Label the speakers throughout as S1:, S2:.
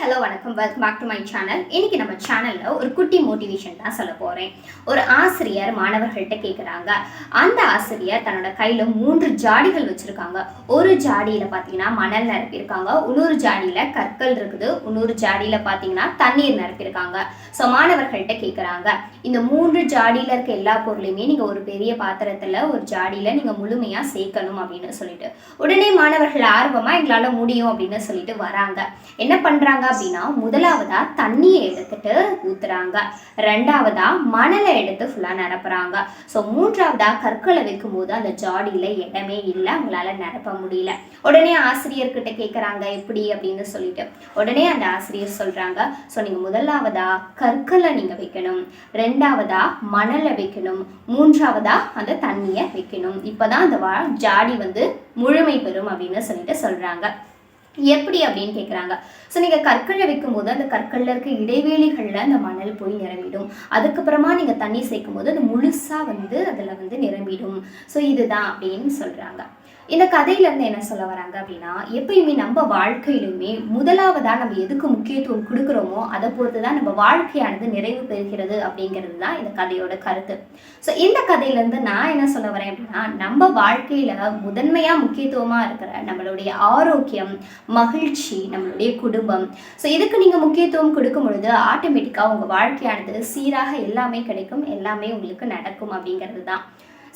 S1: Hello வணக்கம். Welcome back to my channel இன்னைக்கு நம்ம சேனல்ல ஒரு குட்டி மோட்டிவேஷன் தான் சொல்ல போறேன். ஒரு ஆசிரியர் மாணவர்கள்ட்ட கேட்குறாங்க அந்த ஆசிரியர் தன்னோட கையில மூன்று ஜாடிகள் வச்சிருக்காங்க. ஒரு ஜாடியில பாத்தீங்கன்னா மணல் நிரப்பியிருக்காங்க. இன்னொரு ஜாடியில் கற்கள் இருக்குது. இன்னொரு ஜாடியில் பார்த்தீங்கன்னா தண்ணீர் நிரப்பியிருக்காங்க. ஸோ மாணவர்கள்ட்ட கேட்குறாங்க இந்த மூன்று ஜாடியில இருக்க எல்லா பொருளையுமே நீங்க ஒரு பெரிய பாத்திரத்துல ஒரு ஜாடியில நீங்க முழுமையா சேர்க்கணும் அப்படின்னு சொல்லிட்டு. உடனே மாணவர்கள் ஆர்வமா எங்களால முடியும் அப்படின்னு சொல்லிட்டு வராங்க. என்ன பண்றாங்க அப்படின்னா முதலாவதா தண்ணியை எடுத்துட்டு ஊத்துறாங்க. ரெண்டாவதா மணலை எடுத்து ஃபுல்லாக நிரப்புறாங்க. ஸோ மூன்றாவதா கற்களை வைக்கும்போது அந்த ஜாடியில் இடமே இல்லை. அவங்களால நிரப்ப முடியல. உடனே ஆசிரியர்கிட்ட கேட்குறாங்க எப்படி அப்படின்னு சொல்லிட்டு. உடனே அந்த ஆசிரியர் சொல்கிறாங்க ஸோ நீங்கள் முதலாவதா கற்களை நீங்கள் வைக்கணும். ரெண்டாவதா மணலை வைக்கணும். மூன்றாவதா அந்த தண்ணியை வைக்கணும். இப்பதான் அந்த வா- ஜாடி வந்து முழுமை பெறும் அப்படின்னு சொல்லிட்டு சொல்கிறாங்க எப்படி அப்படின்னு கேட்குறாங்க ஸோ நீங்கள் கற்களை வைக்கும்போது அந்த கற்களில் இருக்க இடைவேளிகளில் அந்த மணல் போய் நிரம்பிடும். அதுக்கப்புறமா நீங்கள் தண்ணி சேர்க்கும் போது அது முழுசாக வந்து அதில் வந்து நிரம்பிடும். ஸோ இதுதான் அப்படின்னு சொல்கிறாங்க இந்த கதையிலேருந்து என்ன சொல்ல வராங்க அப்படின்னா எப்பயுமே நம்ம வாழ்க்கையிலுமே முதலாவதாக நம்ம எதுக்கு முக்கியத்துவம் கொடுக்குறோமோ அதை பொறுத்து தான் நம்ம வாழ்க்கையானது நிறைவு பெறுகிறது அப்படிங்கிறது தான் இந்த கதையோட கருத்து. ஸோ இந்த கதையிலேருந்து நான் என்ன சொல்ல வரேன் அப்படின்னா நம்ம வாழ்க்கையில் முதன்மையாக முக்கியத்துவமாக இருக்கிற நம்மளுடைய ஆரோக்கியம் மகிழ்ச்சி நம்மளுடைய குடும்பம். ஸோ இதுக்கு நீங்கள் முக்கியத்துவம் கொடுக்கும் பொழுது ஆட்டோமேட்டிக்காக உங்கள் வாழ்க்கையானது சீராக எல்லாமே கிடைக்கும் எல்லாமே உங்களுக்கு நடக்கும் அப்படிங்கிறது தான்.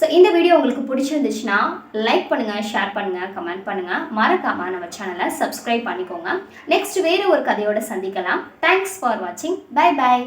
S1: ஸோ இந்த வீடியோ உங்களுக்கு பிடிச்சிருந்துச்சுன்னா லைக் பண்ணுங்கள் ஷேர் பண்ணுங்கள் கமெண்ட் பண்ணுங்கள் மறக்காமல் நம்ம சேனலை சப்ஸ்கிரைப் பண்ணிக்கோங்க. நெக்ஸ்ட் வேறு ஒரு கதையோட சந்திக்கலாம். தேங்க்ஸ் ஃபார் வாட்சிங் பை பாய்